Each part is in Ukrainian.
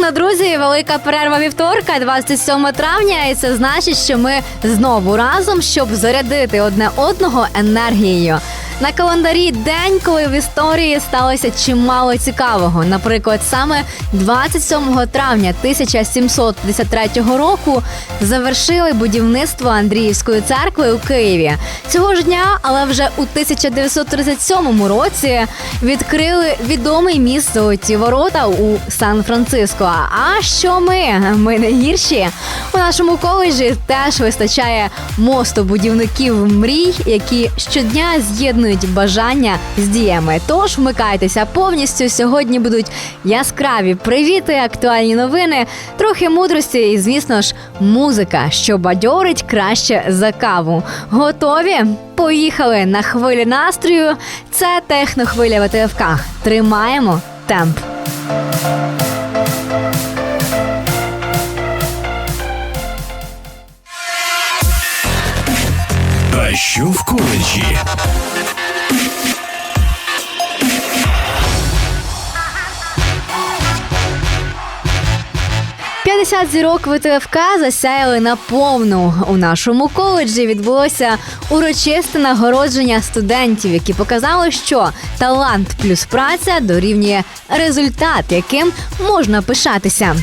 Привіт, друзі, Велика перерва вівторка, 27 травня, і це значить, що ми знову разом, щоб зарядити одне одного енергією. На календарі день, коли в історії сталося чимало цікавого. Наприклад, саме 27 травня 1753 року завершили будівництво Андріївської церкви у Києві. Цього ж дня, але вже у 1937 році відкрили відомий міст Золоті ворота у Сан-Франциско. А що ми? Ми не гірші. У нашому коледжі теж вистачає мостобудівників мрій, які щодня з'єднують бажання з діями. Тож вмикайтеся повністю. Сьогодні будуть яскраві привіти, актуальні новини, трохи мудрості і, звісно ж, музика, що бадьорить краще за каву. Готові? Поїхали на хвилі настрою. Це технохвиля ВТФК. Тримаємо темп. А що в коледжі? – 50 зірок ВТФК засяяли наповну. У нашому коледжі відбулося урочисте нагородження студентів, які показали, що талант плюс праця дорівнює результат, яким можна пишатися.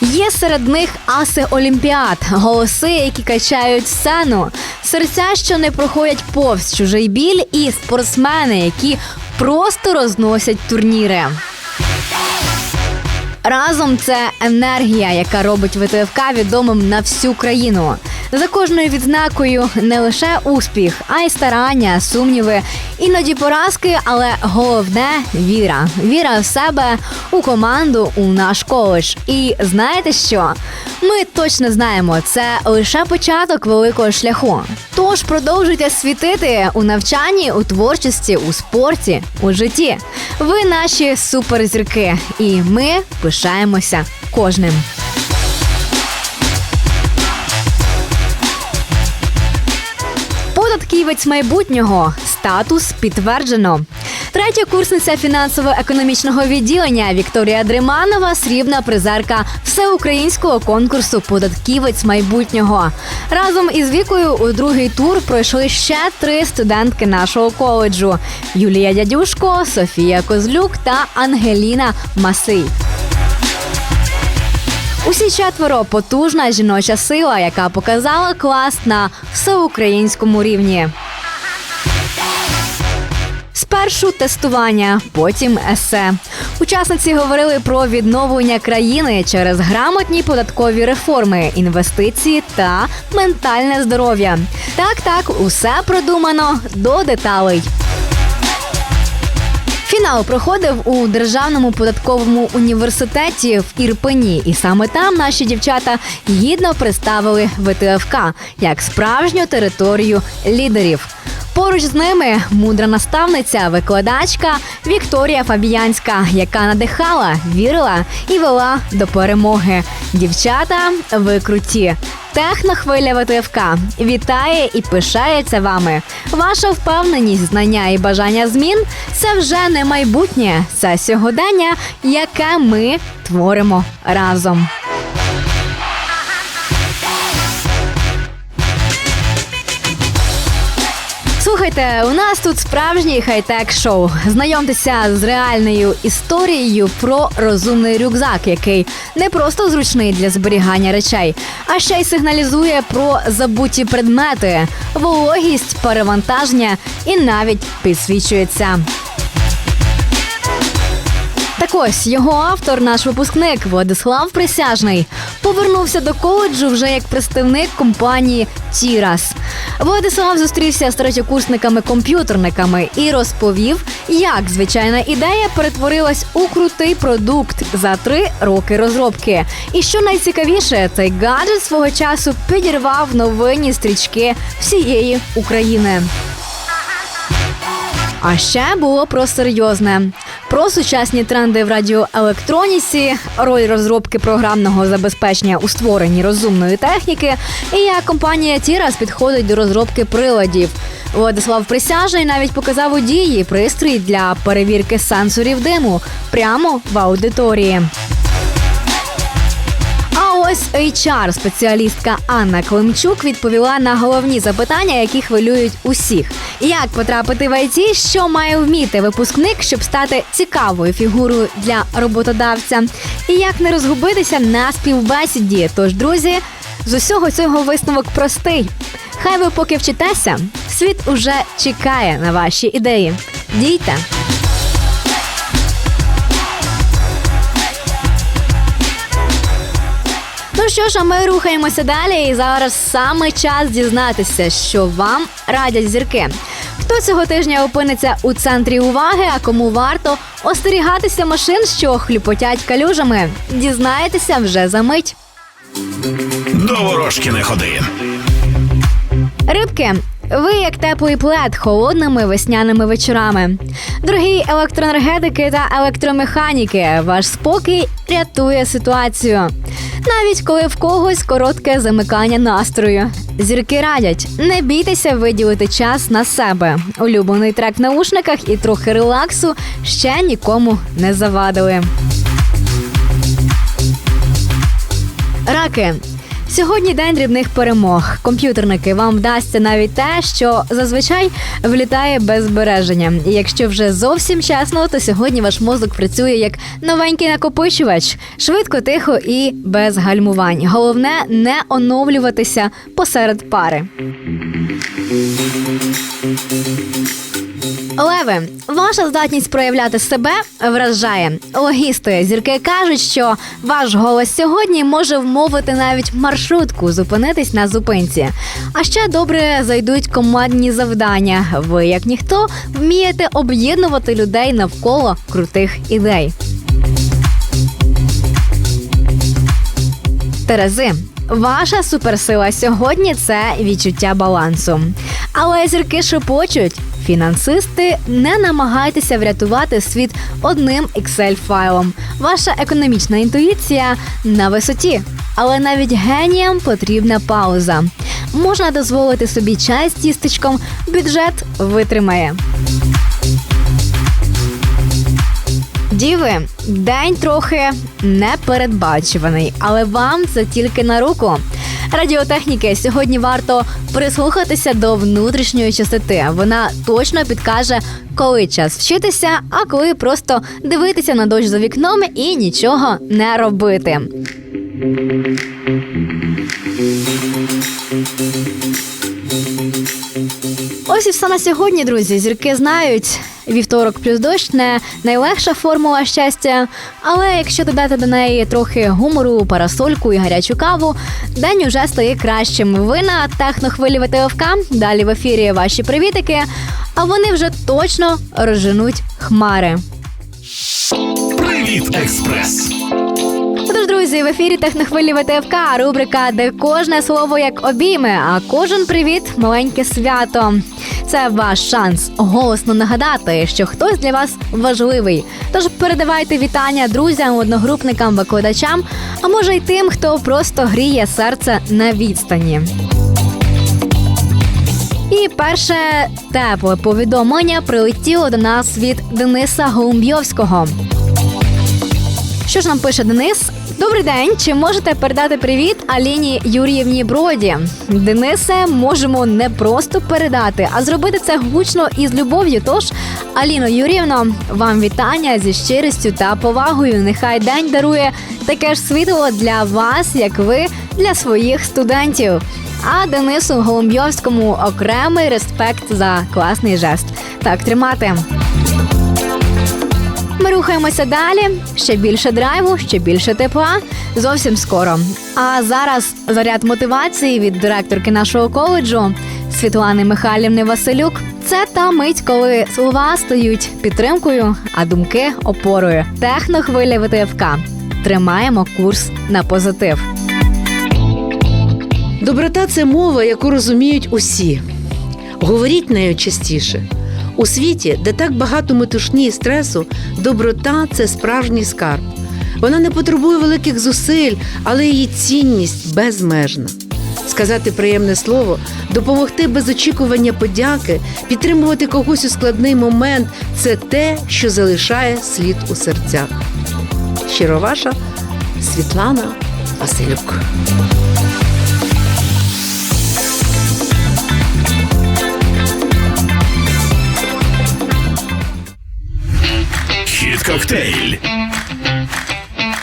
Є серед них аси Олімпіад, голоси, які качають сцену, серця, що не проходять повз чужий біль, і спортсмени, які просто розносять турніри. Разом це енергія, яка робить ВТФК відомим на всю країну. За кожною відзнакою не лише успіх, а й старання, сумніви, іноді поразки, але головне віра. Віра в себе, у команду, у наш коледж. І знаєте що? Ми точно знаємо, це лише початок великого шляху. Тож продовжуйте світити у навчанні, у творчості, у спорті, у житті. Ви наші суперзірки, і ми пишаємося кожним. Податківець майбутнього статус підтверджено. Третя курсниця фінансово-економічного відділення Вікторія Дриманова срібна призерка всеукраїнського конкурсу Податківець майбутнього. Разом із вікою у другий тур пройшли ще три студентки нашого коледжу: Юлія Дядюшко, Софія Козлюк та Ангеліна Масий. Усі четверо потужна жіноча сила, яка показала клас на всеукраїнському рівні. Спершу тестування, потім есе. Учасниці говорили про відновлення країни через грамотні податкові реформи, інвестиції та ментальне здоров'я. Так, так, усе продумано до деталей. Фінал проходив у державному податковому університеті в Ірпені, і саме там наші дівчата гідно представили ВТФК як справжню територію лідерів. Поруч з ними мудра наставниця, викладачка Вікторія Фабіянська, яка надихала, вірила і вела до перемоги. Дівчата, ви круті. Технохвиля ВТФК вітає і пишається вами. Ваша впевненість, знання і бажання змін це вже не майбутнє, це сьогодення, яке ми творимо разом. Слухайте, у нас тут справжній хай-тек шоу. Знайомтеся з реальною історією про розумний рюкзак, який не просто зручний для зберігання речей, а ще й сигналізує про забуті предмети, вологість, перевантаження і навіть підсвічується. Так ось його автор, наш випускник Владислав Присяжний, повернувся до коледжу вже як представник компанії Тірас. Владислав зустрівся з третьокурсниками-комп'ютерниками і розповів, Як звичайна ідея перетворилась у крутий продукт за три роки розробки. І що найцікавіше, цей гаджет свого часу підірвав новинні стрічки всієї України. А ще було про серйозне. Про сучасні тренди в радіоелектроніці, роль розробки програмного забезпечення у створенні розумної техніки, і як компанія Тірас підходить до розробки приладів. Владислав Присяжний навіть показав у дії пристрій для перевірки сенсорів диму прямо в аудиторії. Ось HR спеціалістка Анна Климчук відповіла на головні запитання, які хвилюють усіх: як потрапити в ІТ, що має вміти випускник, щоб стати цікавою фігурою для роботодавця, і як не розгубитися на співбесіді. Тож, друзі, з усього цього висновок простий. Хай ви поки вчитеся, світ уже чекає на ваші ідеї. Дійте! Що ж, а ми рухаємося далі, і зараз саме час дізнатися, що вам радять зірки. Хто цього тижня опиниться у центрі уваги, а кому варто остерігатися машин, що хлюпотять калюжами? Дізнаєтеся вже за мить. До ворожки не ходи. Рибки, ви як теплий плед холодними весняними вечорами. Дорогі електроенергетики та електромеханіки, ваш спокій рятує ситуацію. Навіть коли в когось коротке замикання настрою. Зірки радять, не бійтеся виділити час на себе. Улюблений трек в наушниках і трохи релаксу ще нікому не завадили. Раки. Сьогодні день дрібних перемог. Комп'ютерники вам вдасться навіть те, що зазвичай влітає без збереження. І якщо вже зовсім чесно, то сьогодні ваш мозок працює як новенький накопичувач, швидко, тихо і без гальмувань. Головне не оновлюватися посеред пари. Леви, ваша здатність проявляти себе вражає. Логісти зірки кажуть, що ваш голос сьогодні може вмовити навіть маршрутку зупинитись на зупинці. А ще добре зайдуть командні завдання. Ви, як ніхто, вмієте об'єднувати людей навколо крутих ідей. Терези. Ваша суперсила сьогодні це відчуття балансу. Але зірки шепочуть. Фінансисти, не намагайтеся врятувати світ одним Excel-файлом. Ваша економічна інтуїція на висоті, але навіть геніям потрібна пауза. Можна дозволити собі чай з тістечком, бюджет витримає. Діви, день трохи непередбачуваний, але вам це тільки на руку. Радіотехніки сьогодні варто прислухатися до внутрішньої частоти. Вона точно підкаже, коли час вчитися, а коли просто дивитися на дощ за вікном і нічого не робити. Ось і на сьогодні, друзі. Зірки знають. Вівторок плюс дощ не найлегша формула щастя. Але якщо додати до неї трохи гумору, парасольку і гарячу каву, день уже стає кращим. Ви на технохвилі ВТФК. Далі в ефірі ваші привітики. А вони вже точно розженуть хмари. Привіт, експрес. Друзі, в ефірі Технохвилі ВТФК, рубрика, де кожне слово як обійме, а кожен привіт маленьке свято. Це ваш шанс голосно нагадати, що хтось для вас важливий. Тож передавайте вітання друзям, одногрупникам, викладачам, а може й тим, хто просто гріє серце на відстані. І перше тепле повідомлення прилетіло до нас від Дениса Голумбйовського. Що ж нам пише Денис? Добрий день. Чи можете передати привіт Аліні Юріївні Броді? Денисе, можемо не просто передати, а зробити це гучно і з любов'ю. Тож, Аліно Юріївно, вам вітання зі щирістю та повагою. Нехай день дарує таке ж світло для вас, як ви для своїх студентів. А Денису Голумбйовському окремий респект за класний жест. Так тримати. Ми рухаємося далі. Ще більше драйву, ще більше тепла. Зовсім скоро. А зараз заряд мотивації від директорки нашого коледжу Світлани Михайлівни Василюк. Це та мить, коли слова стають підтримкою, а думки опорою. Технохвиля ВТФК. Тримаємо курс на позитив. Доброта це мова, яку розуміють усі. Говоріть нею частіше. У світі, де так багато метушні і стресу, доброта це справжній скарб. Вона не потребує великих зусиль, але її цінність безмежна. Сказати приємне слово, допомогти без очікування подяки, підтримувати когось у складний момент це те, що залишає слід у серцях. Щиро ваша Світлана Василюк. Коктейль.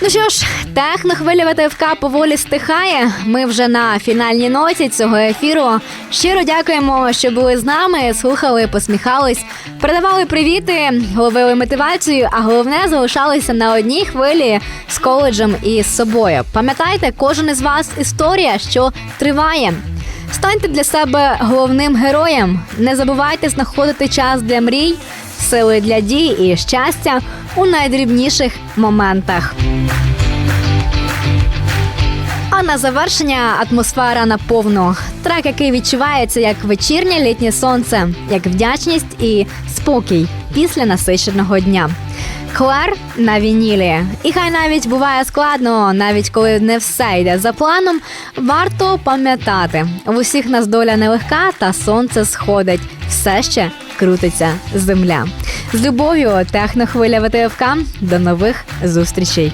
Ну що ж, технохвиля ВТФК поволі стихає. Ми вже на фінальній ноті цього ефіру. Щиро дякуємо, що були з нами, слухали, посміхались, передавали привіти, ловили мотивацію, а головне залишалися на одній хвилі з коледжем і з собою. Пам'ятайте, кожен із вас історія, що триває. Станьте для себе головним героєм. Не забувайте знаходити час для мрій, сили для дій і щастя у найдрібніших моментах. А на завершення атмосфера наповну. Трек, який відчувається як вечірнє літнє сонце, як вдячність і спокій після насиченого дня. Клер на вінілі. І хай навіть буває складно, навіть коли не все йде за планом, варто пам'ятати, в усіх нас доля нелегка, та сонце сходить. Все ще крутиться земля. З любов'ю, технохвиля ВТФК. До нових зустрічей.